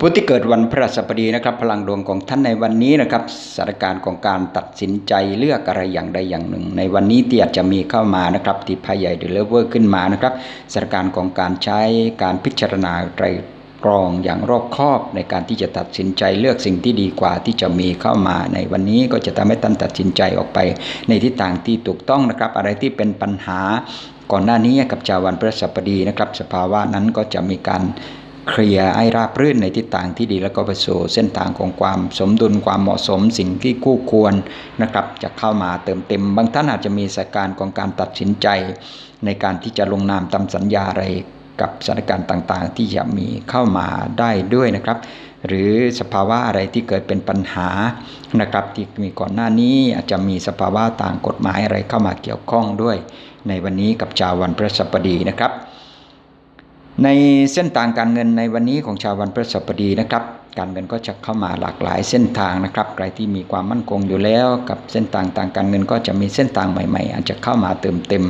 ผู้ที่เกิดวันพฤหัสบดีนะครับ พลังดวงของท่านในวันนี้นะครับสถานการณ์ของการตัดสินใจเลือกอะไรอย่างใดอย่างหนึ่ง ในวันนี้ที่อาจจะมีเข้ามานะครับที่พายใหญ่หรือเลเวอร์ขึ้นมานะครับสถานการณ์ของการใช้การพิจารณาไตรตรองอย่างรอบคอบในการที่จะตัดสินใจเลือกสิ่งที่ดีกว่าที่จะมีเข้ามาในวันนี้ก็จะทำให้ท่านตัดสินใจออกไป ในทิศทางที่ถูกต้องนะครับ อะไรที่เป็นปัญหาก่อนหน้านี้กับชาววันพฤหัสบดีนะครับ สภาวะนั้นก็จะมีการ เคลียร์ให้ราบรื่นในทิศทางที่ดีแล้วก็ไปสู่เส้นทางของความสมดุลความเหมาะสมสิ่งที่คู่ควรนะครับจะเข้ามาเติมเต็ม บางท่านอาจจะมีสถานการณ์ของการตัดสินใจ ในการที่จะลงนามตามสัญญาอะไรกับสถานการณ์ต่างๆ ที่จะมีเข้ามาได้ด้วยนะครับ หรือสภาวะอะไรที่เกิดเป็นปัญหานะครับที่มีก่อนหน้านี้อาจจะมีสภาวะต่างกฎหมายอะไรเข้ามาเกี่ยวข้องด้วย ในวันนี้กับชาววันพฤหัสบดีนะครับ ในเส้นทางการเงินในวันนี้ของชาววันพฤหัสบดีนะครับ การเงินก็จะเข้ามาหลากหลายเส้นทางนะครับ ใครที่มีความมั่นคงอยู่แล้ว กับเส้นทางทางการเงินก็จะมีเส้นทางใหม่ ๆ อาจจะเข้ามาเติมเต็ม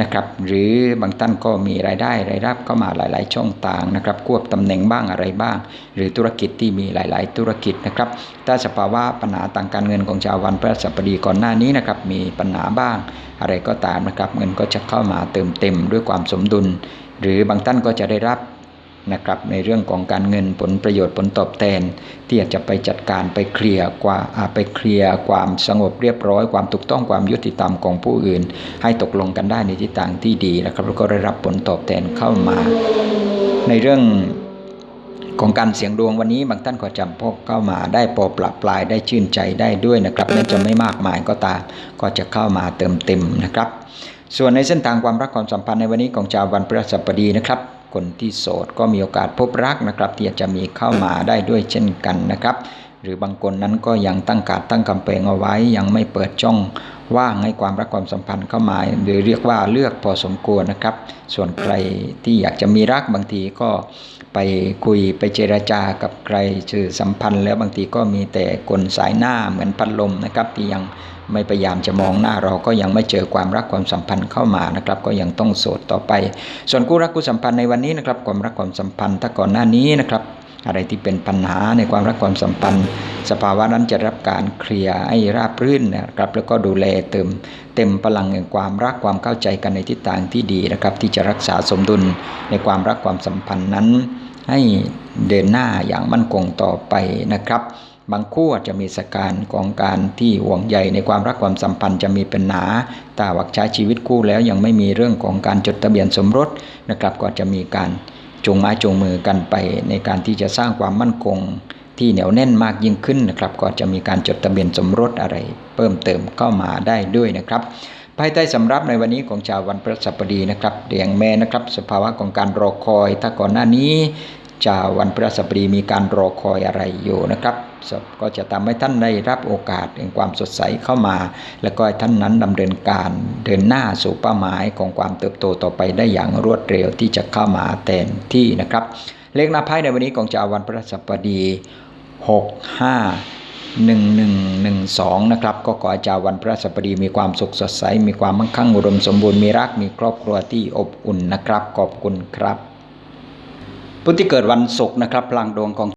นะครับ หรือบางท่านก็มีรายได้รายรับเข้ามาหลาย ๆ ช่องทางนะครับ ควบตำแหน่งบ้างอะไรบ้าง หรือธุรกิจที่มีหลาย ๆ ธุรกิจนะครับ ถ้าสภาวะปัญหาทางการเงินของชาววันพฤหัสบดีก่อนหน้านี้นะครับ มีปัญหาบ้าง อะไรก็ตามนะครับ เงินก็จะเข้ามาเติมเต็มด้วยความสมดุล หรือบางท่านก็จะได้รับ นะครับในเรื่องของการเงินผลประโยชน์ผลตอบแทน ที่อาจจะไปจัดการไปเคลียร์กว่าไปเคลียร์ความสงบเรียบร้อย ความถูกต้องความยุติธรรมของผู้อื่น ให้ตกลงกันได้ในทิศทางที่ดีนะครับแล้วก็ได้รับผลตอบแทนเข้ามา ในเรื่องของการเสียงดวงวันนี้บางท่านก็จำพบเข้ามาได้พอปรับปลายได้ชื่นใจได้ด้วยนะครับแม้จะไม่มากมายก็ตามก็จะเข้ามาเติมเต็มนะครับ ส่วนในเส้นทางความรักความสัมพันธ์ในวันนี้ของชาววันพฤหัสบดีนะครับ คนที่โสดก็มีโอกาสพบรักนะครับ ที่จจะมีเข้ามาได้ด้วยเช่นกันนะครับ หรือบางคนนั้นก็ยังตั้งการตั้งกำแพงเอาไว้ยังไม่เปิดช่อง ว่างให้ความรักความสัมพันธ์เข้ามาหรือเรียกว่าเลือกพอสมควรนะครับ ส่วนใครที่อยากจะมีรักบางทีก็ไปคุยไปเจราจากับใครสื่อสัมพันธ์ แล้วบางทีก็มีแต่กลสายหน้าเหมือนพัดลมนะครับที่ยังไม่พยายามจะมองหน้าเราก็ยังไม่เจอความรักความสัมพันธ์เข้ามานะครับ ก็ยังต้องโสดต่อไป ส่วนคู่รักคู่สัมพันธ์ในวันนี้นะครับ ความรักความสัมพันธ์ถ้าก่อนหน้านี้นะครับ อะไรที่เป็นปัญหาในความรักความสัมพันธ์ สภาวะนั้นจะรับการเคลียร์ให้ราบรื่นนะครับแล้วก็ดูแลเติม เต็มพลังแห่งความรักความเข้าใจกันในทิศทางที่ดีนะครับที่จะรักษาสมดุลในความรักความสัมพันธ์นั้น ให้เดินหน้าอย่างมั่นคงต่อไปนะครับบางคู่อาจจะมีสการของการที่ห่วงใยในความรักความสัมพันธ์จะมีปัญหาแต่วักใช้ชีวิตคู่แล้วยังไม่มีเรื่องของการจดทะเบียนสมรสนะครับ ก็จะมีการ จงไม้จงมือกันไปในการที่จะสร้างความมั่นคงที่เหนียวแน่นมากยิ่งขึ้นนะครับ ก็จะมีการจดทะเบียนสมรสอะไร เพิ่มเติมเข้ามาได้ด้วยนะครับ ภายใต้สำรับในวันนี้ของชาววันพฤหัสบดีนะครับเดียงแม่นะครับ สภาวะของการรอคอยถ้าก่อนหน้านี้ ชาววันพฤหัสบดีมีการรอคอยอะไรอยู่นะครับก็จะทำให้ท่านได้รับโอกาสแห่งความสดใสเข้ามา แล้วก็ให้ท่านนั้นดำเนินการเดินหน้าสู่เป้าหมายของความเติบโตต่อไปได้อย่างรวดเร็วที่จะเข้ามาแทนที่นะครับ เลขหน้าไพ่ในวันนี้ของชาววันพฤหัสบดี 6 5 1 1 1 2 นะครับ ก็ขอให้ชาววันพฤหัสบดีมีความสุขสดใส มีความมั่งคั่งอุดมสมบูรณ์มีรักมีครอบครัวที่อบอุ่นนะครับ ขอบคุณครับ ผู้ที่เกิดวันศุกร์นะครับพลังดวงของ